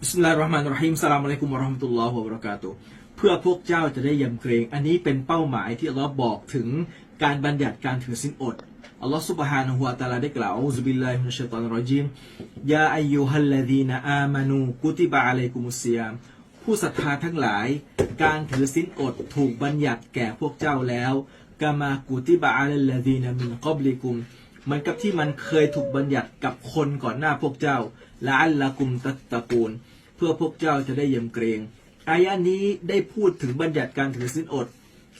บิสมิลลาฮิรเราะห์มานิรเราะฮีมสลามอะลัยกุมวะเราะห์มะตุลลอฮ์วะบะเราะกาตุเพื่อพวกเจ้าจะได้ยำเกรง อันนี้เป็นเป้าหมายที่อัลลอฮ์บอกถึงการบัญญัติการถือศีลอด อัลลอฮ์ซุบฮานะฮูวะตะอาลาได้กล่าวอูซุบิลลาฮิมินัชชัยฏอนิรเราะญีมยาอัยยูฮัลลซีนอามานูกุติบะอะลัยกุมุสซิยามผู้ศรัทธาทั้งหลาย การถือศีลอดถูกบัญญัติแก่พวกเจ้าแล้วกามากุติบะอะลัลลซีนมินกับลิกุม เหมือนกับที่มันเคยถูกบัญญัติกับคนก่อนหน้าพวกเจ้าละอัลละกุมตัตตะกูล เพื่อพวกเจ้าจะได้ยำเกรงอายะนี้ได้พูดถึงบัญญัติการถือศีลอด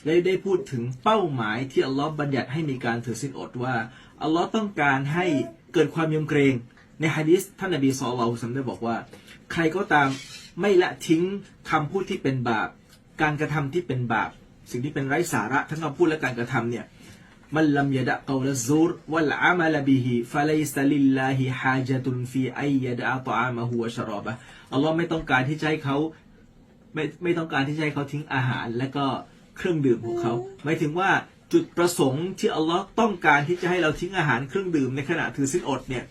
และได้พูดถึงเป้าหมายที่อัลลอฮ์บัญญัติให้มีการถือศีลอดว่าอัลลอฮ์ต้องการให้เกิดความยำเกรง ในฮะดิษท่านนบีศ็อลลัลลอฮุอะลัยฮิวะซัลลัมได้บอกว่า ใครก็ตามไม่ละทิ้งคำพูดที่เป็นบาป การกระทำที่เป็นบาป สิ่งที่เป็นไร้สาระทั้งคำพูดและการกระทำเนี่ย มันลัมยดะกาวลซูรวัลอามัลบิฮิฟะลัยลิลลาฮิฮาจตุนฟีไอยดะตอามะฮุวชรอบะอัลลอฮ์ไม่ต้องการที่จะให้เขาไม่ไม่ต้องการที่จะให้เขาทิ้งอาหาร และก็เครื่องดื่มของเขาหมายถึงว่าจุดประสงค์ที่อัลลอฮ์ต้องการที่จะให้เราทิ้งอาหารเครื่องดื่มในขณะถือสินอดเนี่ย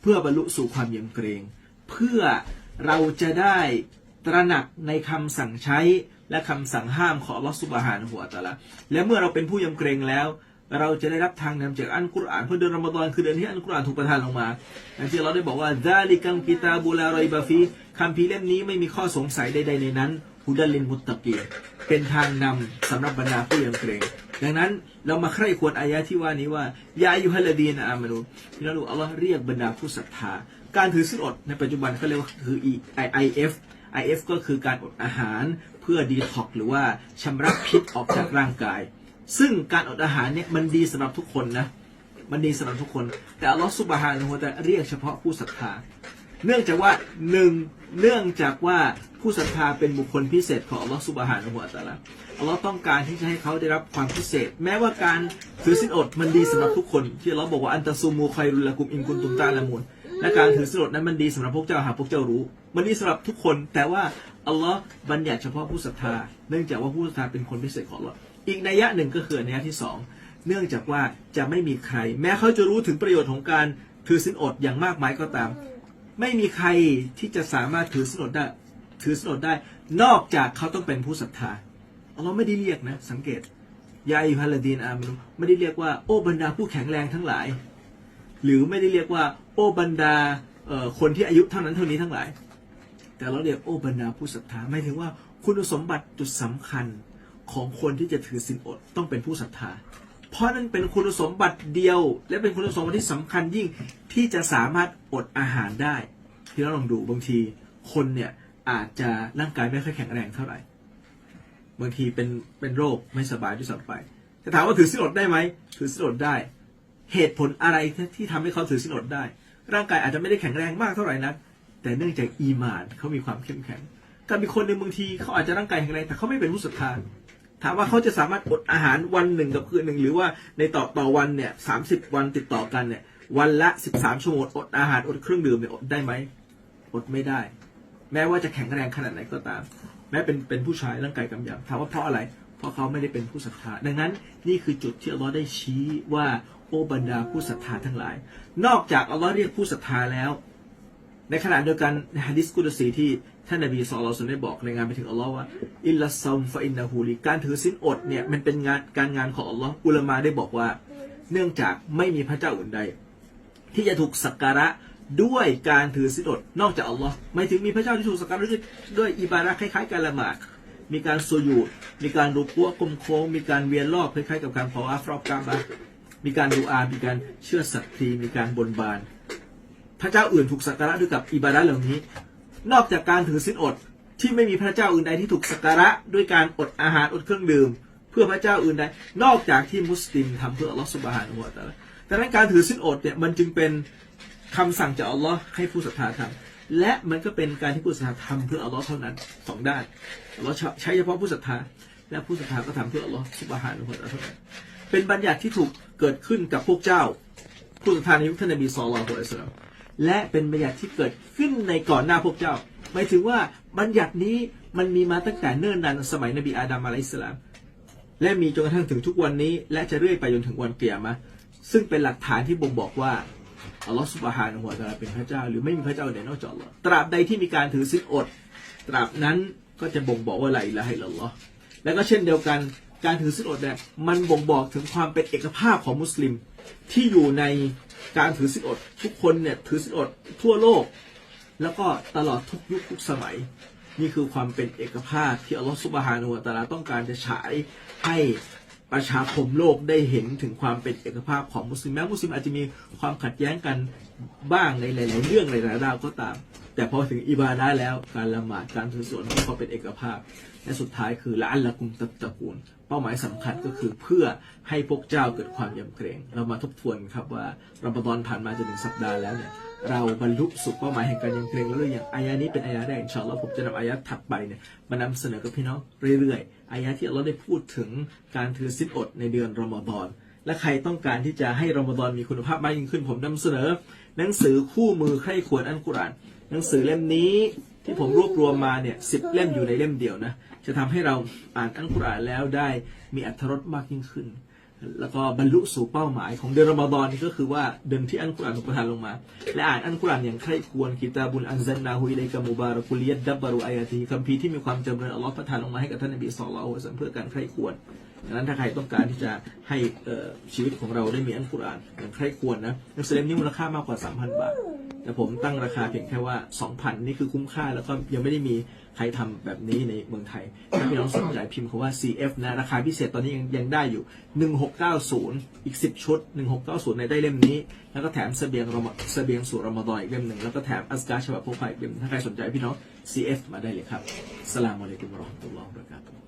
เพื่อบรรลุสู่ความยำเกรง เพื่อเราจะได้ตระหนักในคำสั่งใช้และคำสั่งห้ามของอัลลอฮ์สุบฮานหัวตะละและเมื่อเราเป็นผู้ยำเกรงแล้ว เราจะได้รับทางนำจากอันกุรอานเพราะเดือนรอมฎอนคือเดือนที่อันกุรอานถูกประทานลงมาอย่างที่เราได้บอกว่าซาลิกัมกิตาบุลารอยบาฟีคัมภีเล่มนี้ไม่มีข้อสงสัยใดๆในนั้นฮุดัลลินมุตตะกีเป็นทางนำสำหรับบรรดาผู้ยำเกรงดังนั้นเรามาใคร่ควรอายะที่ว่านี้ว่ายาอายุฮัลลดีนอามานูที่เราดูอัลลอฮ์เรียกบรรดาผู้ศรัทธา การถือศีลอดในปัจจุบันเขาเรียกว่าคือ IF IF ก็คือการอดอาหารเพื่อดีท็อกหรือว่าชำระพิษออกจากร่างกาย ซึ่งการอดอาหารเนี่ยมันดีสำหรับทุกคนนะ มันดีสำหรับทุกคน แต่อัลลอฮฺสุบฮานะฮูวะตะเรียกเฉพาะผู้ศรัทธา เนื่องจากว่าหนึ่งเนื่องจากว่าผู้ศรัทธาเป็นบุคคลพิเศษของอัลลอฮฺสุบฮานะฮูวะตะลาอัลลอฮ์ต้องการที่จะให้เขาได้รับความพิเศษ แม้ว่าการถือศีลอดมันดีสำหรับทุกคน ที่อัลอบอกว่าอันตะซูมูคอยรุลละกุมอินกุนตุมตาละมุนและการถือศีลอดนั้นมันดีสำหรับพวกเจ้าหากพวกเจ้ารู้ มันดีสำหรับทุกคน แต่ว่าอัลลอฮ์บัญญัติเฉพาะผู้ศรัทธา เนื่องจากว่าผู้ศรัทธาเป็นคนพิเศษของอัลลอฮ์ อีกนัยยะหนึ่งก็คือนัยยะที่สองเนื่องจากว่าจะไม่มีใคร แม้เขาจะรู้ถึงประโยชน์ของการถือศีลอดอย่างมากมายก็ตาม ไม่มีใครที่จะสามารถถือศีลอดได้ ถือศีลอดได้ นอกจากเขาต้องเป็นผู้ศรัทธาอัลลอฮ์ไม่ได้เรียกนะ สังเกตยาอิฮัลดีนอามานุไม่ได้เรียกว่าโอ้บรรดาผู้แข็งแรงทั้งหลาย หรือไม่ได้เรียกว่า โอ้บรรดาคนที่อายุเท่านั้นเท่านี้ทั้งหลาย แต่เราเรียกโอ้บรรดาผู้ศรัทธาหมายถึงว่าคุณสมบัติจุดสำคัญ ของคนที่จะถือศีลอดต้องเป็นผู้ศรัทธา เพราะนั่นเป็นคุณสมบัติเดียว และเป็นคุณสมบัติที่สำคัญยิ่งที่จะสามารถอดอาหารได้ที่เราลองดูบางทีคนเนี่ยอาจจะร่างกายไม่ค่อยแข็งแรงเท่าไหร่ บางทีเป็นเป็นโรคไม่สบายด้วยซ้ำไปจะถามว่าถือศีลอดได้ไหมถือศีลอดได้ เหตุผลอะไรที่ทำให้เขาถือศีลอดได้ ร่างกายอาจจะไม่ได้แข็งแรงมากเท่าไหร่นักแต่เนื่องจากอีมานเขามีความเข้มแข็งกับมีคนหนึ่งบางทีเขาอาจจะร่างกายแข็งแรงแต่เขาไม่เป็นผู้ศรัทธา ถามว่าเขาจะสามารถอดอาหารวันหนึ่งกับคืนหนึ่งหรือว่าในต่อต่อวันเนี่ยสามสิบวันติดต่อกันเนี่ย วันละสิบสามชั่วโมงอดอาหารอดเครื่องดื่มเนี่ยอดได้ไหมอดไม่ได้ แม้ว่าจะแข็งแรงขนาดไหนก็ตาม แม้เป็นเป็นผู้ชายร่างกายกำยำถามว่าเพราะอะไร เพราะเขาไม่ได้เป็นผู้ศรัทธาดังนั้นนี่คือจุดที่อัลลอฮ์ได้ชี้ว่าโอบรรดาผู้ศรัทธาทั้งหลาย นอกจากอัลลอฮ์เรียกผู้ศรัทธาแล้ว ในขณะเดียวกันในฮะดิษกุดซีที่ ท่านนบีสุลต่านได้บอกในงานไปถึงอัลลอฮ์ว่าอิลลัสซัมฟะอินนาฮูลีการถือศีลอดเนี่ยมันเป็นงานการงานของอัลลอฮ์อุลามาได้บอกว่า เนื่องจากไม่มีพระเจ้าอื่นใด ที่จะถูกสักการะด้วยการถือศีลอดนอกจากอัลลอฮ์ไม่ถึงมีพระเจ้าที่ถูกสักการะด้วยด้วยอิบาระคล้ายๆการละหมาดมีการสุญูดมีการรูปัวกลมโค้งมีการเวียนรอบคล้ายๆกับการเผาอัฟรอบกาบะมีการดูอา มีการเชื่อสัตย์ทีมีการบนบาน พระเจ้าอื่นถูกสักการะด้วยกับอิบาระเหล่านี้ นอกจากการถือศีลอดที่ไม่มีพระเจ้าอื่นใดที่ถูกสักการะด้วยการอดอาหารอดเครื่องดื่ม เพื่อพระเจ้าอื่นใดนอกจากที่มุสลิมทำเพื่ออัลลอฮฺสุบฮานะฮูวะตะอาลาดังนั้นการถือศีลอดเนี่ยมันจึงเป็นคำสั่งจากอัลลอฮ์ให้ผู้ศรัทธาทำและมันก็เป็นการที่ผู้ศรัทธาทำเพื่ออัลลอฮ์เท่านั้นสองด้านอัลลอฮ์ใช้เฉพาะผู้ศรัทธาและผู้ศรัทธาก็ทำเพื่ออัลลอฮ์สุบฮานะฮูวะตะอาลาเท่านั้นเป็นบัญญัติที่ถูกเกิดขึ้นกับพวกเจ้าผู้ศรัทธาในยุคท่านนบีศ็อลลัลลอฮุอะลัยฮิวะซัลลัม และเป็นบัญญัติที่เกิดขึ้นในก่อนหน้าพวกเจ้าหมายถึงว่าบัญญัตินี้มันมีมาตั้งแต่เนิ่นนานสมัยนบีอาดัมอะลัยฮิสลาม และมีจนกระทั่งถึงทุกวันนี้ และจะเรื่อยไปจนถึงวันเกียรมะซึ่งเป็นหลักฐานที่บ่งบอกว่าอัลลอฮฺสุบฮานะฮูวะตะอาลาเป็นพระเจ้า หรือไม่มีพระเจ้าใดนอกจากอัลลอฮ์ตราบใดที่มีการถือศีลอด ตราบนั้นก็จะบ่งบอกว่าละอิละฮะอิลลัลลอฮ์แล้วก็เช่นเดียวกัน การถือศีลอดเนี่ยมันบ่งบอกถึงความเป็นเอกภาพของมุสลิม ที่อยู่ในการถือศีลอด ทุกคนเนี่ยถือศีลอดทั่วโลก แล้วก็ตลอดทุกยุคทุกสมัย นี่คือความเป็นเอกภาพที่อัลลอฮฺสุบฮานุวะตะอาลาต้องการจะฉายให้ประชาคมโลกได้เห็นถึงความเป็นเอกภาพของมุสลิมแม้มุสลิมอาจจะมีความขัดแย้งกันบ้างในหลาย ๆ เรื่องหลายๆราวก็ตาม แต่พอถึงอิบาดะแล้วการละหมาดการถือศีลอดเขาเป็นเอกภาพ และสุดท้ายคือละอัลละกุมตัตตะกูล เป้าหมายสำคัญก็คือเพื่อให้พวกเจ้าเกิดความยำเกรง เรามาทบทวนครับว่ารอมฎอนผ่านมาจะหนึ่งสัปดาห์แล้วเนี่ยเราบรรลุสู่เป้าหมายแห่งการยำเกรงแล้วหรือยังอายะนี้เป็นอายะแรกอินชาอัลลอฮ์ผมจะนำอายะถัดไปเนี่ยมานำเสนอกับพี่น้องเรื่อยๆอายะที่อัลลอฮ์ได้พูดถึงการถือศีลอดในเดือนรอมฎอนและใครต้องการที่จะให้รอมฎอนมีคุณภาพมากยิ่งขึ้นผมนำเสนอ หนังสือคู่มือใคร่ควรอันกุรอาน หนังสือเล่มนี้ที่ผมรวบรวมมาเนี่ยสิบเล่มอยู่ในเล่มเดียวนะ จะทำให้เราอ่านอัลกุรอานแล้วได้มีอรรถรสมากยิ่งขึ้น แล้วก็บรรลุสู่เป้าหมายของเดือนรอมฎอนนี่ก็คือว่าเดือนที่อัลกุรอานถูกประทานลงมา และอ่านอัลกุรอานอย่างใคร่ควรกิตาบุลอันซันนาฮุอิเลกะมุบารักุลิยัดดับบารุอายาตีคัมภีร์ที่มีความจำเริญอัลลอฮ์ประทานลงมาให้กับท่านนบีศ็อลลัลลอฮุลัยฮิวะซัลลัมเพื่อการใคร่ควร ดังนั้นถ้าใครต้องการที่จะให้ชีวิตของเราได้มีอัลกุรอานอย่างใครควรนะหนังสือเล่มนี้มูลค่ามากกว่า 3,000 บาท แต่ผมตั้งราคาเพียงแค่ว่า 2,000 นี่คือคุ้มค่า แล้วก็ยังไม่ได้มีใครทำแบบนี้ในเมืองไทย ถ้าพี่น้องสนใจพิมพ์คำว่า CF นะ ราคาพิเศษตอนนี้ยังยังได้อยู่ 1690 อีก 10 ชุด 1690 ในได้เล่มนี้ แล้วก็แถมเสบียงรอมเสบียงสู่รอมฎอนอีกเล่มหนึ่ง แล้วก็แถมอัสการ์ฉบับพกพาอีกเล่มถ้าใครสนใจพี่น้อง CF มาได้เลยครับสลามอะลัยกุมเราะห์มะตุลลอฮ์วบะเระกาตุ